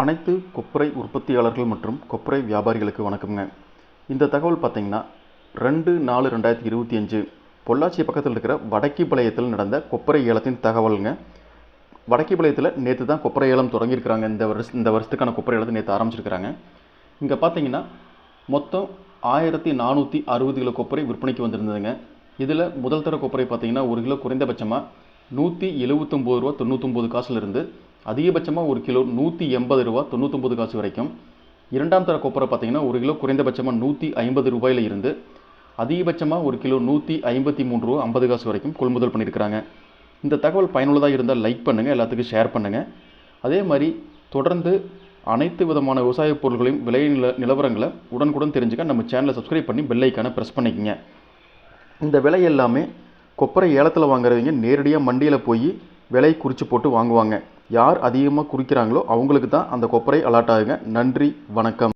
அனைத்து கொப்பரை உற்பத்தியாளர்கள் மற்றும் கொப்பரை வியாபாரிகளுக்கு வணக்கம்ங்க. இந்த தகவல் பார்த்தீங்கன்னா ரெண்டு நாலு ரெண்டாயிரத்தி இருபத்தி அஞ்சு பொள்ளாச்சி பக்கத்தில் இருக்கிற வடக்கிபாளையத்தில் நடந்த கொப்பரை ஏலத்தின் தகவலுங்க. வடக்கிபாளையத்தில் நேற்று தான் கொப்பரை ஏலம் தொடங்கியிருக்கிறாங்க. இந்த வருஷ இந்த வருஷத்துக்கான கொப்பரை ஏலத்தை நேற்று ஆரம்பிச்சிருக்கிறாங்க. இங்கே பார்த்தீங்கன்னா மொத்தம் ஆயிரத்தி நானூற்றி அறுபது கிலோ கொப்பரை விற்பனைக்கு வந்திருந்ததுங்க. இதில் முதல் தர கொப்பரை பார்த்தீங்கன்னா ஒரு கிலோ குறைந்தபட்சமாக நூற்றி எழுபத்தொம்போது ரூபா தொண்ணூற்றொம்பது காசுலேருந்து அதிகபட்சமாக ஒரு கிலோ நூற்றி எண்பது ரூபா தொண்ணூற்றொம்பது காசு வரைக்கும். இரண்டாம் தர கொப்பரை பார்த்தீங்கன்னா ஒரு கிலோ குறைந்தபட்சமாக நூற்றி ஐம்பது ரூபாயில் இருந்து அதிகபட்சமாக ஒரு கிலோ நூற்றி ஐம்பத்தி மூணு ரூபா ஐம்பது காசு வரைக்கும் கொள்முதல் பண்ணியிருக்கிறாங்க. இந்த தகவல் பயனுள்ளதாக இருந்தால் லைக் பண்ணுங்கள் எல்லாத்துக்கும் ஷேர் பண்ணுங்கள் அதே மாதிரி தொடர்ந்து அனைத்து விதமான விவசாய பொருட்களையும் விலை நில நிலவரங்களை உடனுக்குடன் தெரிஞ்சுக்க நம்ம சேனலை சப்ஸ்கிரைப் பண்ணி பெல்லைக்கான ப்ரெஸ் பண்ணிக்கோங்க. இந்த விலை எல்லாமே கொப்பரை ஏலத்தில் வாங்குறவங்க நேரடியாக மண்டியில் போய் விலை குறித்து போட்டு வாங்குவாங்க. யார் அதிகமாக குறிக்கிறாங்களோ அவங்களுக்கு தான் அந்த கொப்பரை அலாட் ஆகுங்க. நன்றி வணக்கம்.